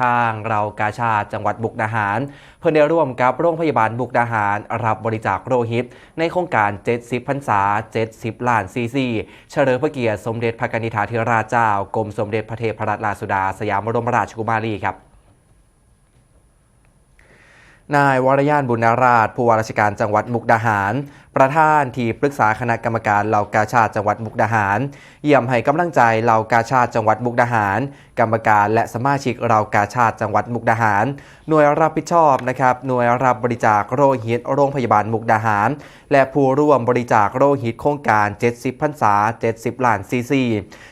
ทางเรากาชาติจังหวัดบุกดาหาร เพื่อได้ร่วมกับโรงพยาบาลบุกดาหาร รับบริจาคโลหิต ในโครงการ 70พรรษา 70 ล้านซีซีเฉลิมพระเกียรติสมเด็จพระนิธิธาธิราชเจ้ากรมสมเด็จพระเทพรัตนราชสุดา สยามบรมราชกุมารีครับ นายวรยานบุญนาราชผู้ว่าราชการจังหวัดมุกดาหาร ประธานที่ปรึกษาคณะกรรมการเหล่ากาชาติจังหวัดมุกดาหาร เยี่ยมให้กำลังใจเหล่ากาชาติจังหวัดมุกดาหาร กรรมการและสมาชิกเหล่ากาชาติจังหวัดมุกดาหาร หน่วยรับผิดชอบนะครับหน่วยรับบริจาคโลหิตโรงพยาบาลมุกดาหาร และผู้ร่วมบริจาคโลหิตโครงการ 70พรรษา 70 ล้านซีซี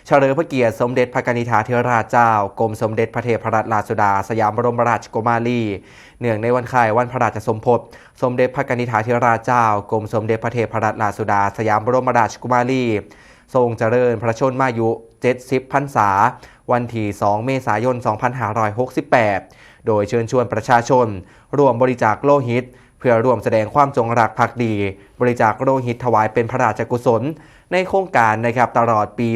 เฉลิมพระเกียรติสมเด็จพระกนิษฐาธิราชเจ้ากรมสมเด็จพระเทพรัตนราชสุดา สยามบรมราชกุมารีเนื่องในวันคล้ายวันพระราชสมภพสมเด็จพระกนิษฐาธิราชเจ้ากรมสมเด็จพระเทพรัตนราชสุดา สยามบรมราชกุมารี ทรงเจริญพระชนมายุ 70พรรษา วันที่ 2 เมษายน 2568 โดยเชิญชวนประชาชน ร่วมบริจาคโลหิต เพื่อร่วมแสดงความจงรักภักดี บริจาคโลหิตถวายเป็นพระราชกุศล ในโครงการนะครับตลอดปี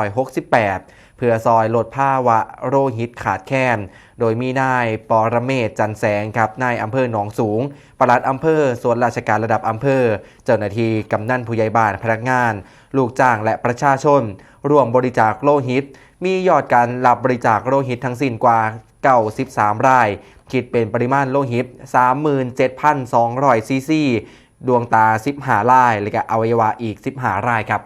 2568 เพื่อซอยลดภาวะโลหิตขาดแคลนโดยมีนายปรเมศจันแสงครับนายอำเภอหนองสูง ปลัดอำเภอส่วนราชการระดับอำเภอ เจ้าหน้าที่กำนันผู้ใหญ่บ้านพนักงาน ลูกจ้างและประชาชน ร่วมบริจาคโลหิต มียอดการรับบริจาคโลหิตทั้งสิ้นกว่า93ราย คิดเป็นปริมาณโลหิต 37,200ซีซี ดวงตา 15ราย และก็อวัยวะอีก 15รายครับ